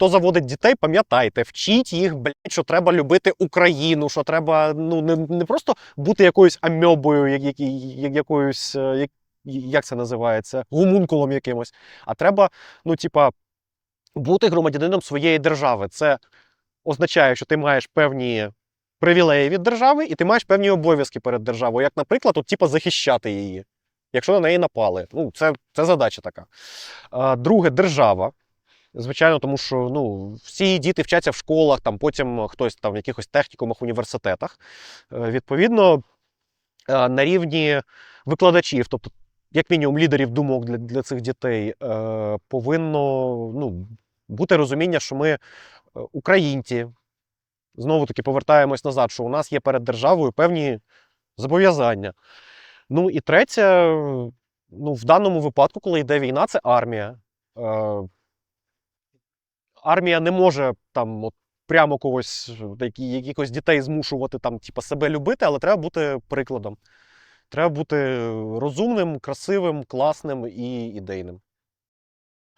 хто заводить дітей, пам'ятайте, вчіть їх, блядь, що треба любити Україну, що треба ну не, не просто бути якоюсь амьобою, як, як, як, якоюсь, е, як, як це називається, гумункулом якимось. А треба, ну, типа, бути громадянином своєї держави. Це означає, що ти маєш певні привілеї від держави, і ти маєш певні обов'язки перед державою, як, наприклад, от, типа, захищати її, якщо на неї напали. Ну, це, це задача така. Друге, держава. Звичайно, тому що ну, всі діти вчаться в школах, там, потім хтось там в якихось технікумах, університетах. Е, Відповідно, е, на рівні викладачів, тобто, як мінімум, лідерів думок для, для цих дітей, е, повинно ну, бути розуміння, що ми українці. Знову таки повертаємось назад, що у нас є перед державою певні зобов'язання. Ну і третє, ну, в даному випадку, коли йде війна, це армія. Армія не може там от, прямо когось, які- якихось дітей змушувати там, типа, себе любити, але треба бути прикладом. Треба бути розумним, красивим, класним і ідейним.